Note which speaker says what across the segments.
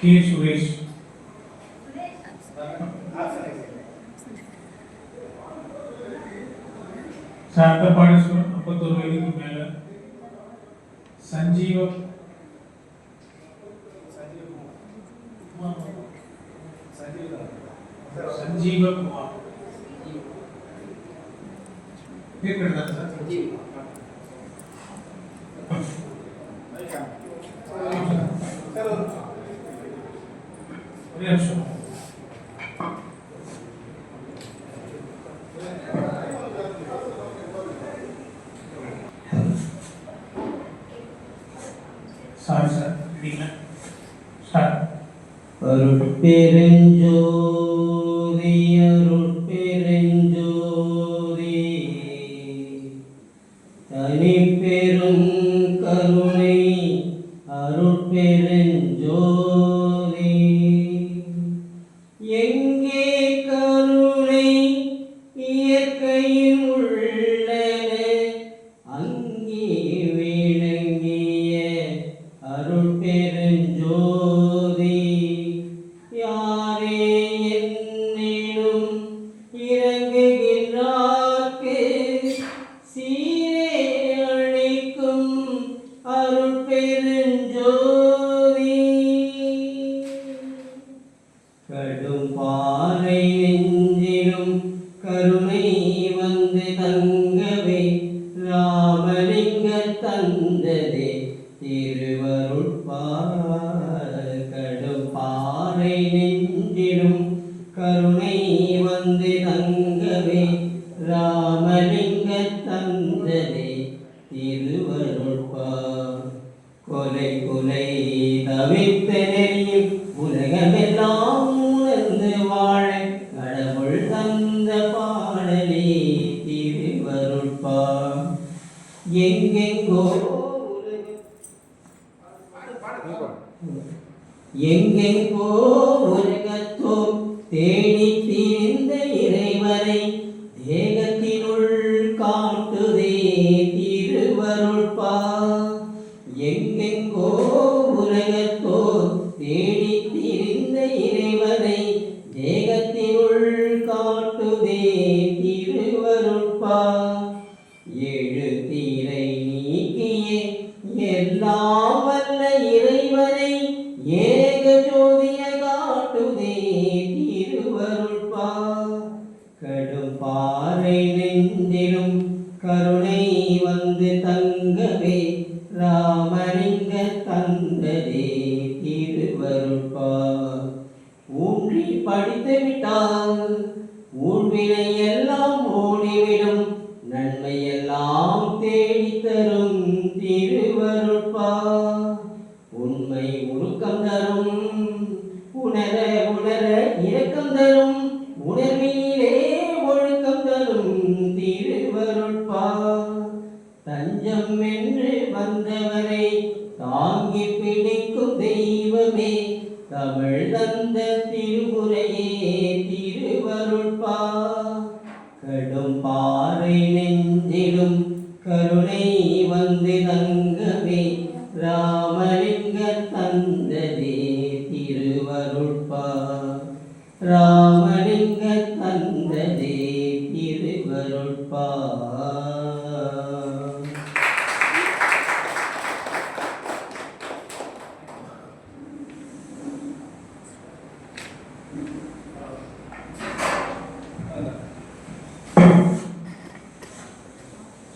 Speaker 1: K Suresh sir பாடேஸ்வரன் ஐம்பத்தோரு வயதுக்கு மேல சஞ்சீவ சஞ்சீவ குமார் கேட்கிறதா சார் ஒரு நிமிஷம் சாரி சார் இல்லைங்களா சார்
Speaker 2: அருட்பெருஞ்சோதி பெருஞ்சோதி கடும் பாறை நெஞ்சிலும் கருணை வந்து தங்கவே ராமலிங்க தந்ததே திருவருட்பார். கடும் பாறை நெஞ்சிலும் கருணை வந்து தங்கவே ராமலிங்க தந்ததே திருவருட்பார். கொலை கொலை தவித்த நெறியில் உலகமெல்லாம் உணர்ந்து வாழ கடவுள் தந்த பாடலே திருவருட்பா எங்கெங்கோ எங்கெங்கோ உலகத்தோ தேடி எல்லாம் தேடித் தரும் திருவருட்பா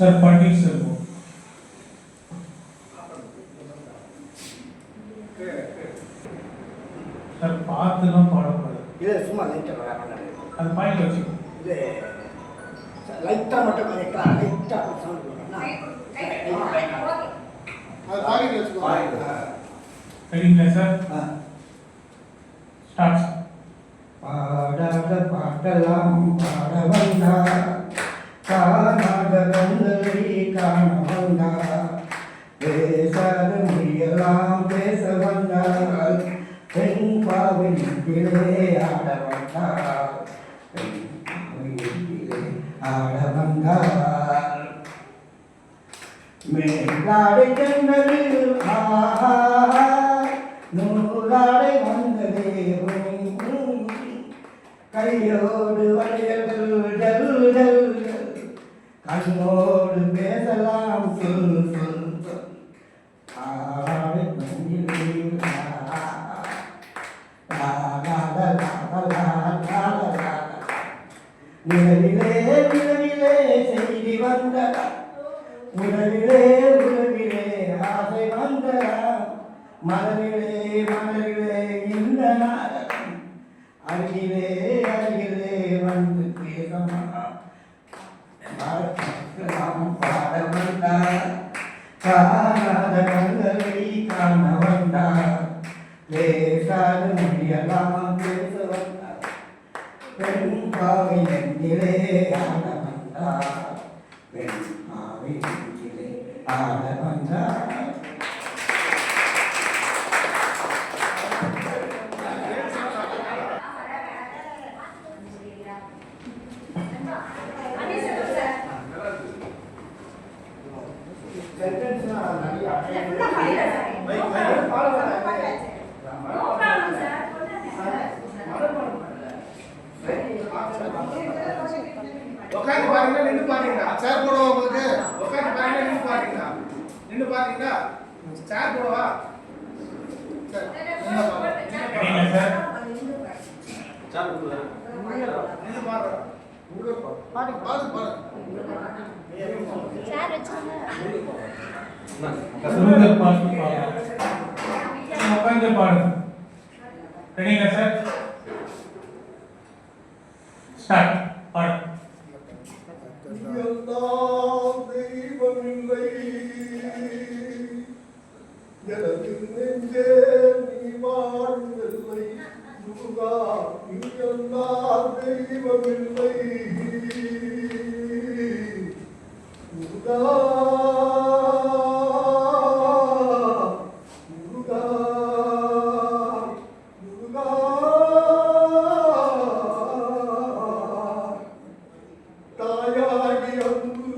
Speaker 1: சார் பன்னீர்செல்வம் சார் பார்த்துலாம் பாடக்கூடாது.
Speaker 3: இது சும்மா லைட்டாக இல்லை.
Speaker 1: அது பாயிண்ட் வச்சுக்கோ.
Speaker 3: இது லைட்டாக மட்டும் கொஞ்சம் லைட்டாக சவுண்ட்
Speaker 1: சரிங்களா சார் ஸ்டார்ட்
Speaker 3: பாடாத பாட்டெல்லாம் பாட வந்தா காணாத காண வந்தா பேசாத மொழியெல்லாம் பேச வந்தால் பெண் பாவை
Speaker 4: ஆட வந்தார் ஆட மேலாடை ஆஹா. நூலாடை வந்ததே. கையோடு வளையல்கள் கண்ணோடு பேசலாம் காணாத கண்களை காண வந்தார் லேசாக முடியலாம் பேச வந்தார் பெண் பாவை நெஞ்சிலே ஆட வந்தார் பெண் பாவை நெஞ்சிலே ஆட வந்தார்
Speaker 5: உட்காந்து பாருங்க நின்று பாருங்க சேர் போடவா உங்களுக்கு. உட்காந்து பாருங்க நின்று பாருங்க நின்று பாருங்க. சேர்? போடவா சரி, நின்னு பாருங்க.
Speaker 1: சார் உட்காந்து சார் ஸ்டார்ட் பாடு.
Speaker 4: எல்லாம் தெய்வமில்லை எனது நெஞ்சே நீ வாழ்ந்தில்லை முருகா நீ எல்லாம் தெய்வமில்லை தாயங்கு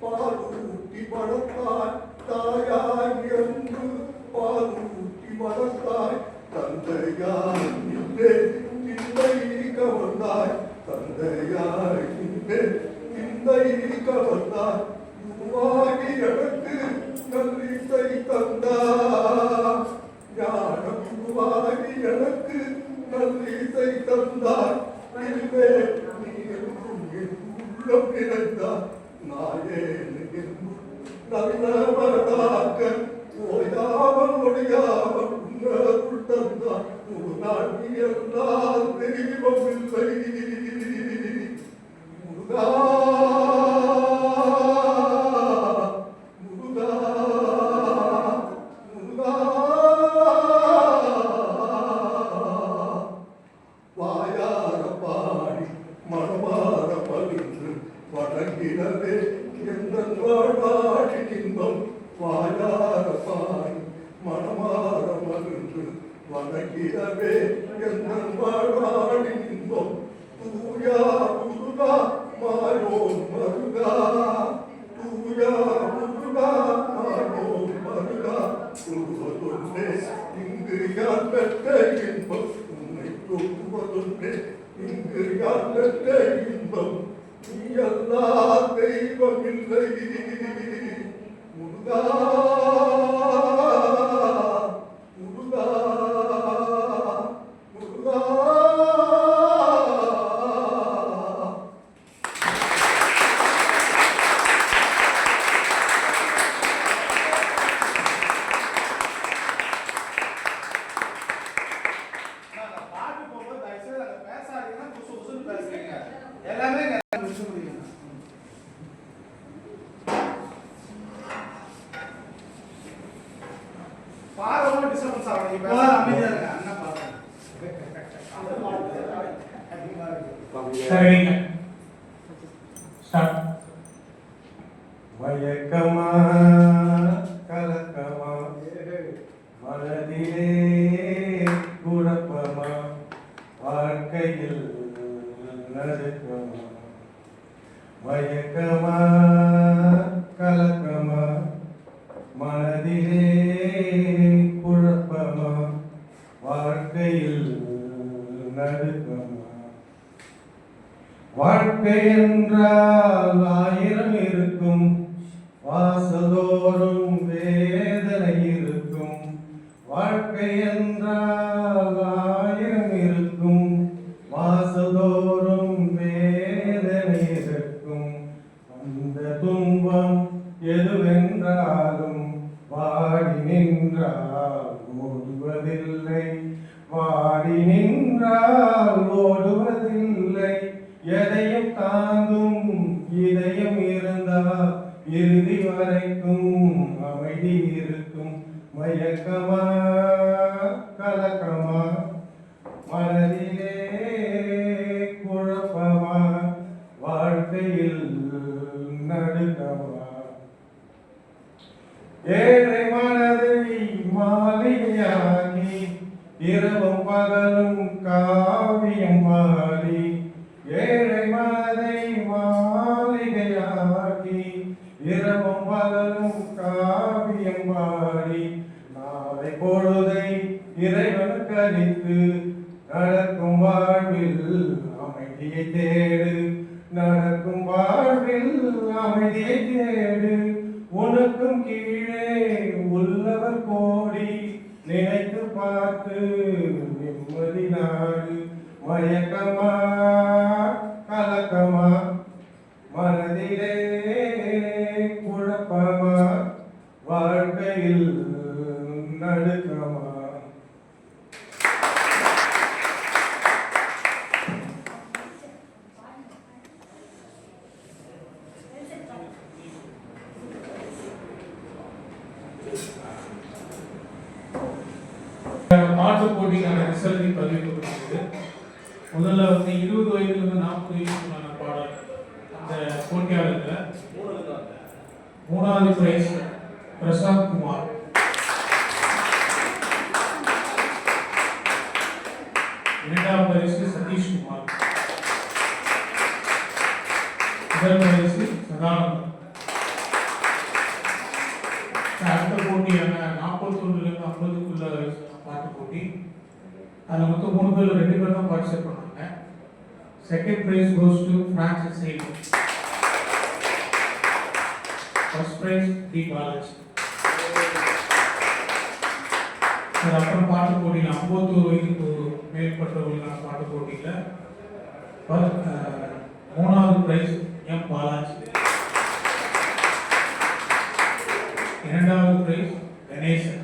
Speaker 4: பாலூட்டி வளர்த்தாய் தாயாகி அன்பு பாலூட்டி வளர்த்தாய் தந்தையாய் நின்றே நிந்தை கவர்ந்தாய். தந்தையாய் நின்றே நிந்தை கவர்ந்தாய். உருவாகி எனக்கு நல்லிசை தந்தாய் ஞானம் உருவாகி எனக்கு நல்லிசை தந்தாய் இதுவே நீ என்றும் என் பிறந்தார் நாயே நாயேன் ஓயாமல் ஒழியாமல் உன்னருள் தந்தார் ஒரு நாள் நீ எல்லாம் தெய்வம் இல்லை முருகா வணங்கினவே எந்த வாழ்வாடி தூயா முருகா மாயோ மருகா. தூயா முருகா மாயோ மருகா. உருவதொன்றே இங்கு யார் பெற்ற இன்பம்? உன்னை இங்கு யார் பெற்ற இன்பம்? நீ அல்லா தெய்வம் இல்லை முருகா.
Speaker 5: சரிங்க ஆகும் நீங்க பேச அமைதியா இருங்க அண்ணன் பாருங்க
Speaker 1: சார் ரெடிங்களா ஸ்டார்ட்
Speaker 4: மயக்கமா கலக்கமா மனதிலே குழப்பமா வாழ்க்கையில் நடுக்கமா மயக்கமா கலக்கமா மனதிலே குழப்பமா வாழ்க்கையில் நடுக்கமா பெயன்றால் ஆயிரம் இருக்கும். மயக்கமா கலக்கமா மனதிலே குழப்பமா வாழ்க்கையில் நடுக்கமா. ஏழை மனதை மாலையாகி இரவும் பகலும் காவியம் பாடி ஏழை மனதை மாளிகையாகி இரவும் பகலும் காவியம் பாடி எப்பொழுதை இறைவனுக்கு அளித்து நடக்கும் வாழ்வில் அமைதியை தேடு. நடக்கும் வாழ்வில் அமைதியை தேடு. உனக்கும் கீழே உள்ளவர் கோடி நினைத்து பார்த்து நிம்மதி நாடு. மயக்கமா கலக்கமா மனதிலே
Speaker 1: முதல்ல வந்து இருபது வயதிலிருந்து நாற்பது வயதுக்குள்ளான பாடல் அந்த போட்டியாளர்கள் மூணாவது பிரைஸ் பிரசாந்த் குமார். இரண்டாவது பரிசு சதீஷ்குமார் முதல் பரிசு சதானந்தம் அடுத்த போட்டியான நாற்பத்தொன்னுலேருந்து ஐம்பதுக்குள்ள பாட்டு போட்டி. அதில் மொத்தம் மூணு பேர் ரெண்டு பேர் தான் participate second prize goes to Francis sale first prize T Balaji அப்புறம் பாட்டு போட்டியில் ஐம்பத்தோரு வயதுக்கு மேற்பட்டவர்களுக்கான பாட்டு போட்டியில் மூணாவது ப்ரைஸ் எம் பாலாஜி இரண்டாவது பிரைஸ் கணேசன்